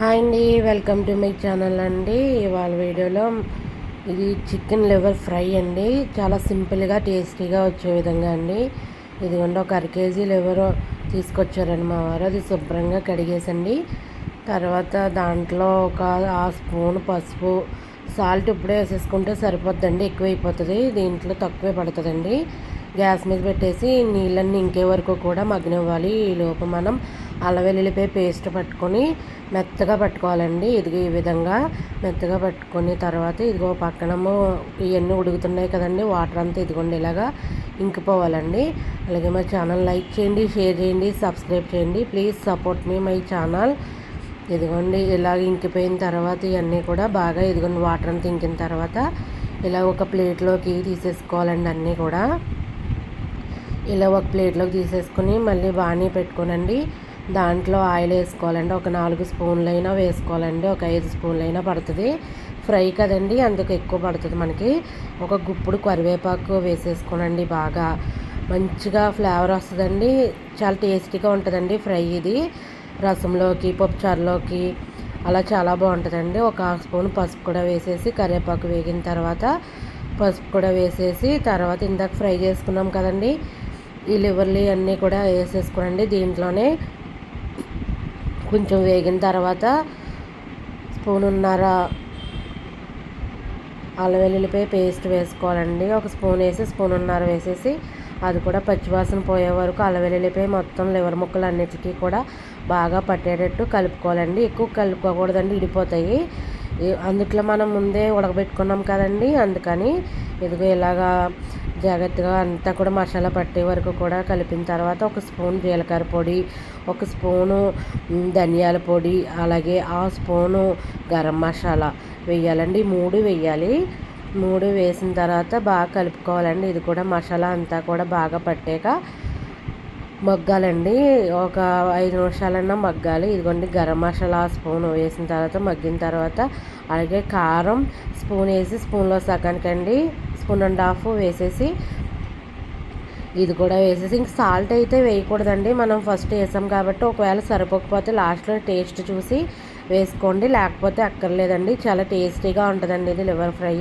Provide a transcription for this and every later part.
Hi అండి welcome to my channel అండి. ఇవాళ వీడియోలో ఇది చికెన్ లివర్ ఫ్రై అండి. చాలా సింపుల్గా టేస్టీగా వచ్చే విధంగా అండి. ఇదిగోండి ఒక అర కేజీ లివర్ తీసుకొచ్చారండి మా వారు. అది శుభ్రంగా కడిగేసండి. తర్వాత దాంట్లో ఒక ఆ స్పూన్ పసుపు సాల్ట్ ఇప్పుడే వేసేసుకుంటే సరిపోద్దండి ఎక్కువైపోతుంది. దీంట్లో తక్కువే పడుతుందండి. గ్యాస్ మీద పెట్టేసి నీళ్ళన్నీ ఇంకే వరకు కూడా మగ్గనివ్వాలి. ఈ లోపు మనం అల్లవెల్లిపోయి పేస్ట్ పట్టుకొని మెత్తగా పట్టుకోవాలండి. ఇదిగో ఈ విధంగా మెత్తగా పట్టుకొని తర్వాత ఇదిగో పక్కనము ఇవన్నీ ఉడుకుతున్నాయి కదండి. వాటర్ అంతా ఇదిగోండి ఇలాగా ఇంకిపోవాలండి. అలాగే మా ఛానల్ లైక్ చేయండి షేర్ చేయండి సబ్స్క్రైబ్ చేయండి. Please support me my channel. ఇదిగోండి ఇలాగ ఇంకిపోయిన తర్వాత ఇవన్నీ కూడా బాగా ఇదిగోండి వాటర్ అంతా ఇంకిన తర్వాత ఇలా ఒక ప్లేట్లోకి తీసేసుకోవాలండి అన్నీ కూడా. ఇలా ఒక ప్లేట్లోకి తీసేసుకుని మళ్ళీ బాణీ పెట్టుకోనండి. దాంట్లో ఆయిల్ వేసుకోవాలండి. ఒక నాలుగు స్పూన్లైనా వేసుకోవాలండి. ఒక ఐదు స్పూన్లైనా పడుతుంది. ఫ్రై కదండి అందుకు ఎక్కువ పడుతుంది మనకి. ఒక గుప్పుడు కరివేపాకు వేసేసుకోనండి బాగా. మంచిగా ఫ్లేవర్ వస్తుందండి. చాలా టేస్టీగా ఉంటుందండి ఫ్రై ఇది. రసంలోకి పప్పుచారులోకి అలా చాలా బాగుంటుందండి. ఒక స్పూన్ పసుపు కూడా వేసేసి కరివేపాకు వేగిన తర్వాత పసుపు కూడా వేసేసి తర్వాత ఇందాక ఫ్రై చేసుకున్నాం కదండి. ఈ లివర్లు అన్నీ కూడా వేసేసుకోండి దీంట్లోనే. కొంచెం వేగిన తర్వాత స్పూనున్నర అల్లం వెల్లుల్లిపై పేస్ట్ వేసుకోవాలండి. ఒక స్పూన్ వేసి స్పూనున్నర వేసేసి అది కూడా పచ్చివాసన పోయే వరకు అల్లం మొత్తం లివర్ ముక్కలు అన్నిటికీ కూడా బాగా పట్టేటట్టు కలుపుకోవాలండి. ఎక్కువ కలుపుకోకూడదండి ఇడిపోతాయి అందుట్లో మనం ముందే ఉడకబెట్టుకున్నాం కదండి అందుకని ఇదిగో ఇలాగా జాగ్రత్తగా అంతా కూడా మసాలా పట్టే వరకు కూడా కలిపిన తర్వాత ఒక స్పూన్ జీలకర్ర పొడి ఒక స్పూను ధనియాల పొడి అలాగే ఆ స్పూను గరం మసాలా వేయాలండి. మూడు వేయాలి. మూడు వేసిన తర్వాత బాగా కలుపుకోవాలండి. ఇది కూడా మసాలా అంతా కూడా బాగా పట్టాక మగ్గాలండి. ఒక ఐదు నిమిషాలన్నా మగ్గాలి. ఇదిగోండి గరం మసాలా స్పూన్ వేసిన తర్వాత మగ్గిన తర్వాత అలాగే కారం స్పూన్ వేసి స్పూన్లో సగానికండి. స్పూన్ అండ్ హాఫ్ వేసేసి ఇది కూడా వేసేసి ఇంక సాల్ట్ అయితే వేయకూడదండి. మనం ఫస్ట్ వేసాం కాబట్టి ఒకవేళ సరిపోకపోతే లాస్ట్లో టేస్ట్ చూసి వేసుకోండి. లేకపోతే అక్కర్లేదండి. చాలా టేస్టీగా ఉంటుందండి ఇది లివర్ ఫ్రై.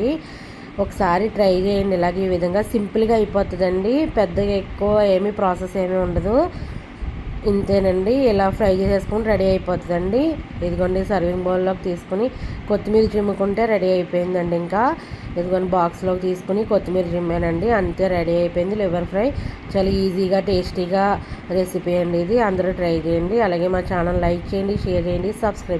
ఒకసారి ట్రై చేయండి. ఇలాగ ఈ విధంగా సింపుల్గా అయిపోతుందండి. పెద్దగా ఎక్కువ ఏమీ ప్రాసెస్ ఏమీ ఉండదు. ఇంతేనండి. ఇలా ఫ్రై చేసేసుకుని రెడీ అయిపోతుందండి. ఇదిగోండి సర్వింగ్ బౌల్లోకి తీసుకుని కొత్తిమీర చిమ్ముకుంటే రెడీ అయిపోయిందండి ఇంకా. ఇదిగోండి బాక్స్లోకి తీసుకుని కొత్తిమీర చిమ్మానండి. అంతే రెడీ అయిపోయింది లివర్ ఫ్రై. చాలా ఈజీగా టేస్టీగా రెసిపీ అండి ఇది. అందరూ ట్రై చేయండి. అలాగే మా ఛానల్ లైక్ చేయండి షేర్ చేయండి సబ్స్క్రైబ్